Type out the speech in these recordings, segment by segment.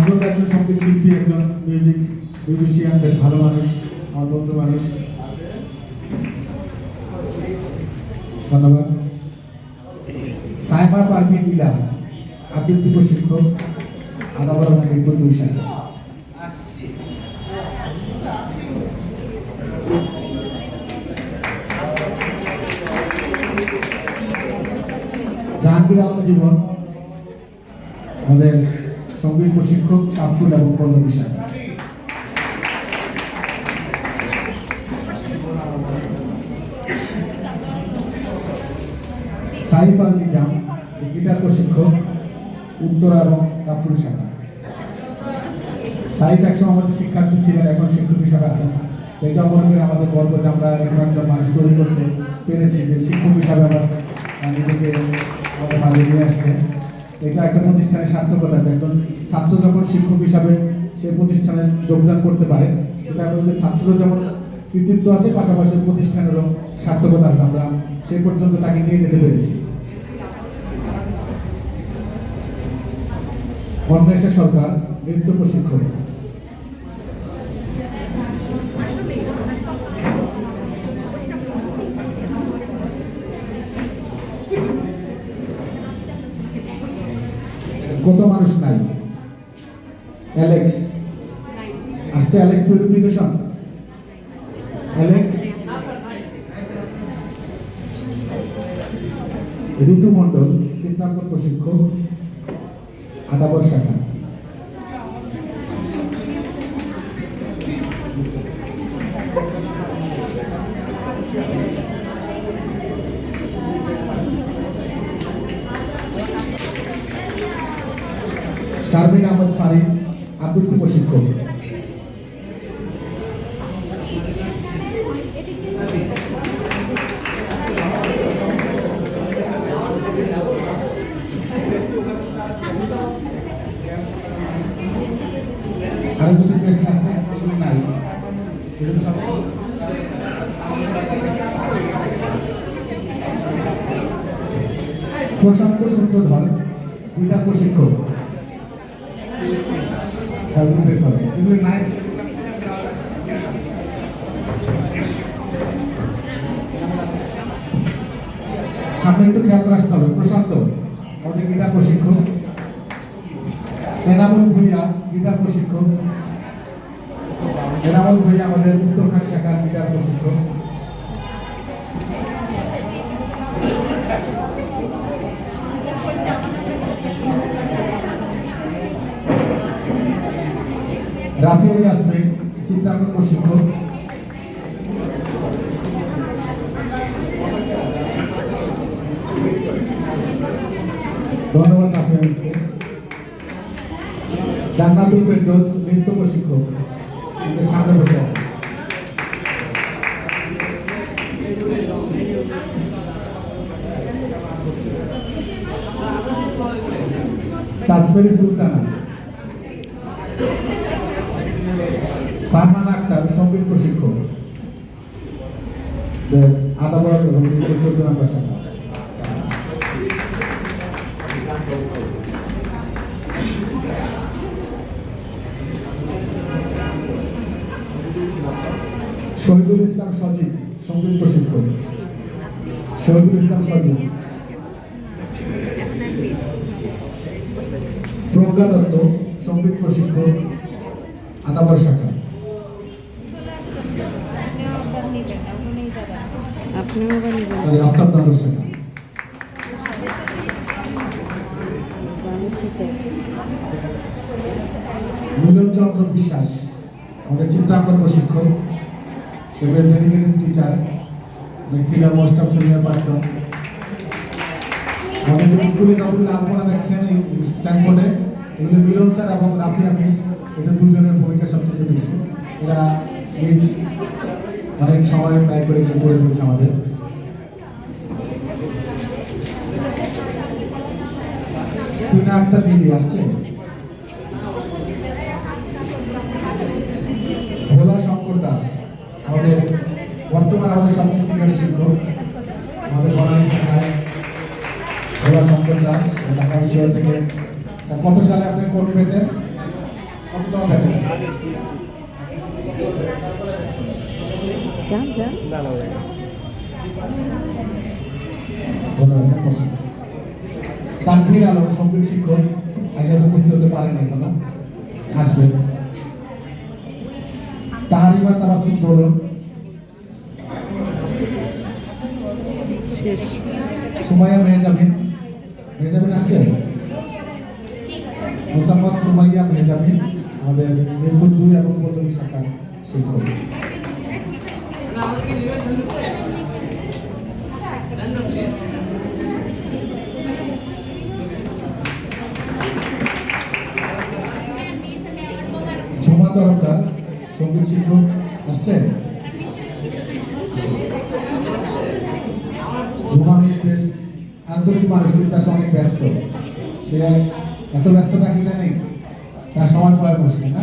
নাজমুল একজন শিল্পী একজন মিউজিক মিউজিশিয়ান বেশ ভালো মানুষ আমার বন্ধু মানুষ। ধন্যবাদ। সাইমা পারভি লীলা আবৃত্তি প্রশিক্ষক আদাবর আমাকে দুই সালে জাহাঙ্গীর আলম জীবন, আমাদের সংগীত প্রশিক্ষক আব্দুল এবং পল্লবী সাহেব সাইফ আল নিজাম গিটার প্রশিক্ষক উত্তরা এবং কাপুর শাখা সাইফ একসময় আমাদের শিক্ষার্থী ছিলেন, এখন শিক্ষক হিসাবে আছেন। এটা মনে করি আমাদের গর্ব যে আমরা এরকম একজন মানুষ তৈরি করতে পেরেছি, যে শিক্ষক হিসাবে আমরা নিজেকে আমাদের নিয়ে আসছে। এটা একটা প্রতিষ্ঠানের সার্থকতা একজন ছাত্র যখন শিক্ষক হিসাবে সে প্রতিষ্ঠানে যোগদান করতে পারে, সেটা আমাদের ছাত্র যেমন কৃতিত্ব আছে, পাশাপাশি প্রতিষ্ঠানেরও সার্থকতা আমরা সে পর্যন্ত তাকে নিয়ে যেতে পেরেছি। অন্বেষা সরকার, নৃত্য প্রশিক্ষক। কত মানুষ নাই? অ্যালেক্স আসছে অ্যালেক্স পিউরিফিকেশন অ্যালেক্স ঋতুমণ্ডল চিত্রাঙ্কন প্রশিক্ষক আদাবর শাখা। শারমিন আহমদ ফারিদ আবৃত্তি প্রশিক্ষক আরও কিছু টেস্ট আছে প্রশান্ত দুইটা প্রশিক্ষক এগুলো বের করো। এগুলো নাই সামনে একটু খেয়াল আসতে হবে। প্রশান্ত আমাদের গীতা প্রশিক্ষক। এনামুল ভুইয়া, গীতা প্রশিক্ষক। এনামুল ভুইয়া আমাদের উত্তরখান শাখার গীতার প্রশিক্ষক। রাফিউল ইয়াসমিন চিত্রাঙ্কন প্রশিক্ষক ধন্যবাদ রাফিউলকে জান্নাতুল ফেরদৌস, নৃত্য প্রশিক্ষক। সামনে বসে আছে। তাজমেরি সুলতানা ফারহান আক্তার সংগীত প্রশিক্ষক আদাবর এবং চোদ্দ নম্বর শাখা শহীদুল ইসলাম সজীব সংগীত প্রশিক্ষক। শহীদুল ইসলাম সজীব প্রজ্ঞা দত্ত সংগীত প্রশিক্ষক আদাবর শাখা। মিলন চন্দ্র বিশ্বাস, আমাদের চিত্রাঙ্কন প্রশিক্ষক, seven dedicated teacher senior most of senior person আমাদের স্কুলে যতগুলো আলপনা দেখছেন এই স্ট্যান্ডফোর্ডে এগুলো মিলন স্যার এবং রাফিয়া মিস, এদের দুজনের ভূমিকা সবচেয়ে বেশি। এরা নিজ অনেক সময় ব্যয় করে করে দিয়েছে আমাদের। টিনা আক্তার দিদি আসছে। ভোলা শঙ্কর দাস আমাদের বর্তমানে আমাদের সবচেয়ে সিনিয়র শিক্ষক আমাদের বনানী শাখায় ভোলা শঙ্কর দাস ঢাকা বিশ্ববিদ্যালয় থেকে। কত সালে আপনি কোর্স পেয়েছেন? কত কাছে যান যান ধন্যবাদ। তানভীর আলম সংগীত শিক্ষক আগে উপস্থিত হতে পারেন এখনও আসবে। তাহারিমা তাবাসুম বলুন শেষ। সুমাইয়া মেহজামিন মেহজামিন আসছে? মোসাম্মদ সুমাইয়া মেহজামিন আমাদের মিরপুর দুই এবং পল্লবী শাখার শিক্ষক। ঝুমা তরকার সংগীত শিক্ষক আসছে ঝুমা বেশ ব্যস্ত। এত ব্যস্ত থাকি না নেই বসে, না?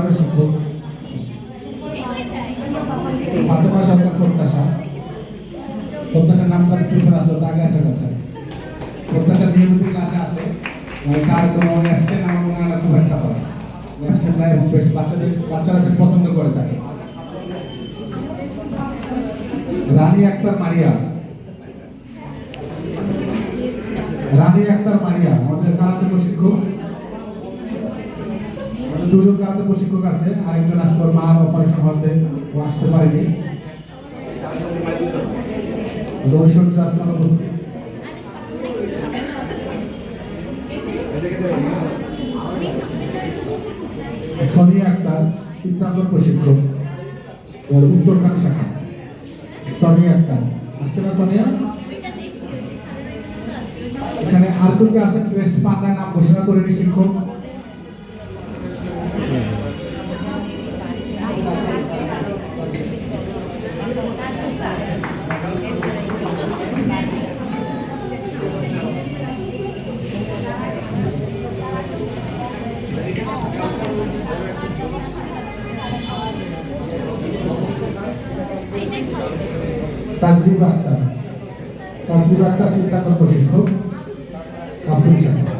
আমি শিক্ষক। ফাতেমা সরকার প্রত্যাশা? প্রত্যাশার নামটা পিছনে আসলো তা আগে অ্যাবসেন্ট আমার মনে হয় না খুব একটা হয় এবং বেশ বাচ্চাদের বাচ্চারা পছন্দ করে তাকে রানী আক্তার মারিয়া, রানী আক্তার মারিয়া, আমাদের কারাতে প্রশিক্ষক দুজন কারাতে প্রশিক্ষক আছে আরেকজন আসলে মার অপারেশন আসতে পারেনি। ঐশ্বর্য আসলাম উপস্থিত সোনিয়া আক্তার চিত্রাঙ্কন প্রশিক্ষক উত্তরখান শাখা। সোনিয়া আক্তার আসছে না সোনিয়া? এখানে আর কোন আছেন ক্রেস্ট পান্ডার নাম ঘোষণা করেনি শিক্ষক। তানজিব আক্তার তানজিব আক্তার চিত্রাঙ্কন প্রশিক্ষক কাপুর শাখা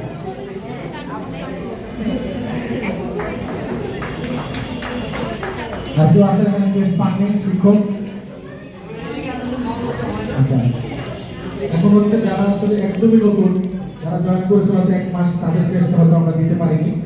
আর কেউ আছেন এখানে ক্রেস্ট পাননি শিক্ষক আচ্ছা এখন হচ্ছে যারা আসলে একদমই নতুন যারা জয়েন করেছে হয়তো এক মাস তাদের টেস্ট হয়তো আমরা দিতে পারিনি এক মাস